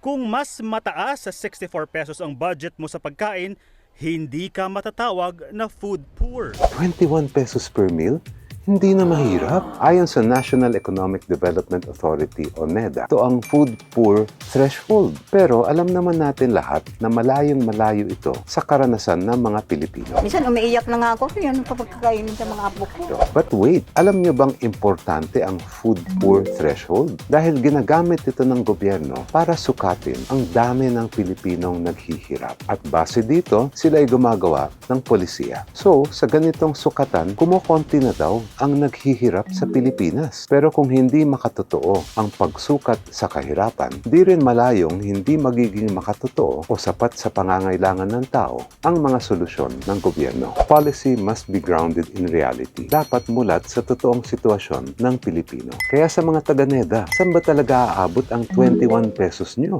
Kung mas mataas sa 64 pesos ang budget mo sa pagkain, hindi ka matatawag na food poor. 21 pesos per meal? Hindi na mahirap. Ayon sa National Economic Development Authority o NEDA, ito ang food poor threshold. Pero alam naman natin lahat na malayong malayo ito sa karanasan ng mga Pilipino. Minsan umiiyak na nga ako yun kapag kakainin sa mga apo ko. But wait, alam niyo bang importante ang food poor threshold? Dahil ginagamit ito ng gobyerno para sukatin ang dami ng Pilipinong naghihirap. At base dito, sila ay gumagawa ng polisiya. So, sa ganitong sukatan, kumukonti na daw ang naghihirap sa Pilipinas. Pero kung hindi makatotoo ang pagsukat sa kahirapan, di rin malayong hindi magiging makatotoo o sapat sa pangangailangan ng tao ang mga solusyon ng gobyerno. Policy must be grounded in reality. Dapat mulat sa totoong sitwasyon ng Pilipino. Kaya sa mga taga-NEDA, saan ba talaga aabot ang 21 pesos nyo?